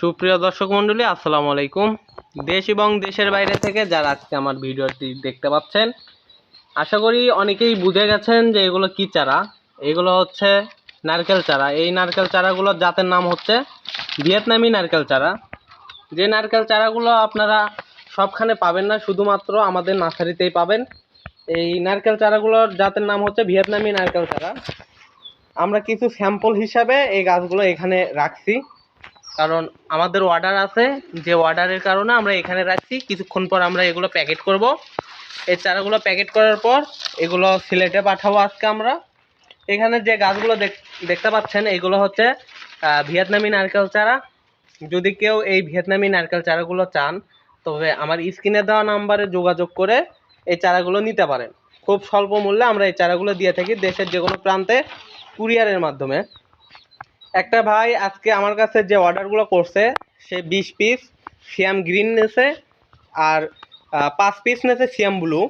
সুপ্রিয় দর্শক মণ্ডলী, আসসালামু আলাইকুম। দেশ এবং দেশের বাইরে থেকে যারা আজকে আমার ভিডিওটি দেখতে পাচ্ছেন, আশা করি অনেকেই বুঝে গেছেন যে এগুলো কি চারা। এগুলো হচ্ছে নারকেল চারা। এই নারকেল চারাগুলোর জাতের নাম হচ্ছে ভিয়েতনামি নারকেল চারা। যে নারকেল চারাগুলো আপনারা সবখানে পাবেন না, শুধুমাত্র আমাদের নার্সারিতেই পাবেন। এই নারকেল চারাগুলোর জাতের নাম হচ্ছে ভিয়েতনামি নারকেল চারা। আমরা কিছু স্যাম্পল হিসাবে এই গাছগুলো এখানে রাখছি। কারণ আমাদের অর্ডার আছে, যে অর্ডারের কারণে আমরা এখানে রাখছি। কিছুক্ষণ পর আমরা এগুলো প্যাকেট করব। এই চারাগুলো প্যাকেট করার পর এগুলো সিলেটে পাঠাবো আজকে আমরা। এখানে যে গাছগুলো দেখ- দেখতে পাচ্ছেন, এগুলো হচ্ছে ভিয়েতনামি নারকেল চারা। যদি কেউ এই ভিয়েতনামি নারকেল চারাগুলো চান, তবে আমার স্ক্রিনে দেওয়া নাম্বারে যোগাযোগ করে এই চারাগুলো নিতে পারেন। খুব স্বল্প মূল্যে আমরা এই চারাগুলো দিয়ে থাকি দেশের যে কোনো প্রান্তে কুরিয়ারের মাধ্যমে। একটা ভাই আজকে আমার কাছে যে অর্ডারগুলো করছে, সে বিশ পিস সিয়াম গ্রিন নেছে আর পাঁচ পিস নেছে সিয়াম ব্লু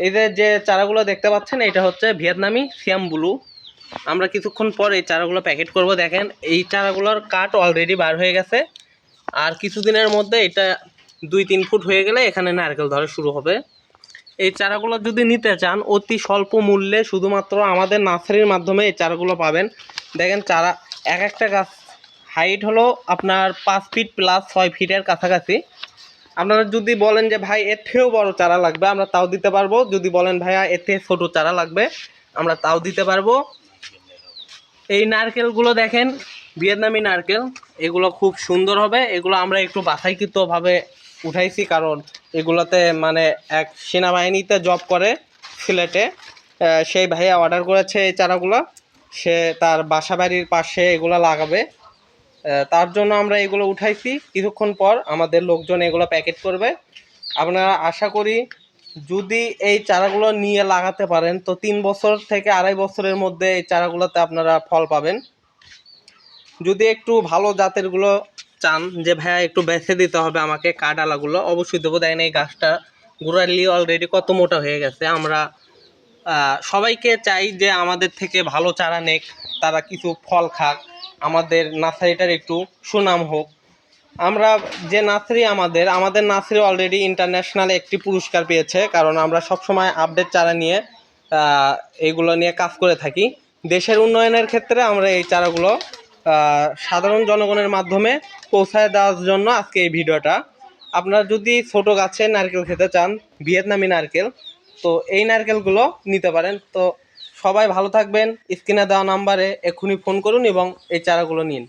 এই যে যে চারাগুলো দেখতে পাচ্ছেন, এটা হচ্ছে ভিয়েতনামি সিয়াম ব্লু আমরা কিছুক্ষণ পর এই চারাগুলো প্যাকেট করব। দেখেন, এই চারাগুলোর কাঠ অলরেডি বার হয়ে গেছে। আর কিছুদিনের মধ্যে এটা দুই তিন ফুট হয়ে গেলে এখানে নারকেল ধরা শুরু হবে। এই চারাগুলো যদি নিতে চান, অতি স্বল্প মূল্যে শুধুমাত্র আমাদের নার্সারির মাধ্যমে এই চারাগুলো পাবেন। দেখেন, চারা এক একটা গাছ হাইট হলো আপনার পাঁচ ফিট প্লাস ছয় ফিটের কাছাকাছি। আপনারা যদি বলেন যে, ভাই, এর থেকেও বড় চারা লাগবে, আমরা তাও দিতে পারব। যদি বলেন, ভাইয়া, এর থেকে ছোটো চারা লাগবে, আমরা তাও দিতে পারব। এই নারকেলগুলো দেখেন, ভিয়েতনামি নারকেল, এগুলো খুব সুন্দর হবে। এগুলো আমরা একটু বাছাইকৃতভাবে উঠাইছি কারণ এগুলোতে মানে এক সেনাবাহিনীতে জব করে সিলেটে। সেই ভাইয়া অর্ডার করেছে এই চারাগুলো। সে তার বাসা বাড়ির পাশে এগুলো লাগাবে। তার জন্য আমরা এগুলো উঠাইছি। কিছুক্ষণ পর আমাদের লোকজন এগুলো প্যাকেট করবে। আপনারা আশা করি যদি এই চারাগুলো নিয়ে লাগাতে পারেন, তো তিন বছর থেকে আড়াই বছরের মধ্যে এই চারাগুলোতে আপনারা ফল পাবেন। যদি একটু ভালো জাতেরগুলো চান, যে ভাইয়া একটু বেছে দিতে হবে আমাকে কাঠ আলাগুলো অবশ্যই দেবো। দেয় না এই গাছটা গুড়ালি অলরেডি কত মোটা হয়ে গেছে, আমরা সবাইকে চাই যে আমাদের থেকে ভালো চারা নেক, তারা কিছু ফল খাক। আমাদের নার্সারিটার একটু সুনাম হোক। আমরা যে নার্সারি আমাদের আমাদের নার্সারি অলরেডি ইন্টারন্যাশনাল একটি পুরস্কার পেয়েছে, কারণ আমরা সবসময় আপডেট চারা নিয়ে এইগুলো নিয়ে কাজ করে থাকি। দেশের উন্নয়নের ক্ষেত্রে আমরা এই চারাগুলো সাধারণ জনগণের মাধ্যমে পৌঁছায় দেওয়ার জন্য আজকে এই ভিডিওটা। আপনারা যদি ছোট গাছে নারকেল খেতে চান, ভিয়েতনামি নারকেল তো এই নারকেলগুলো নিতে পারেন। তো সবাই ভালো থাকবেন। স্ক্রিনে দেওয়া নাম্বারে এক্ষুনি ফোন করুন এবং এই চারাগুলো নিন।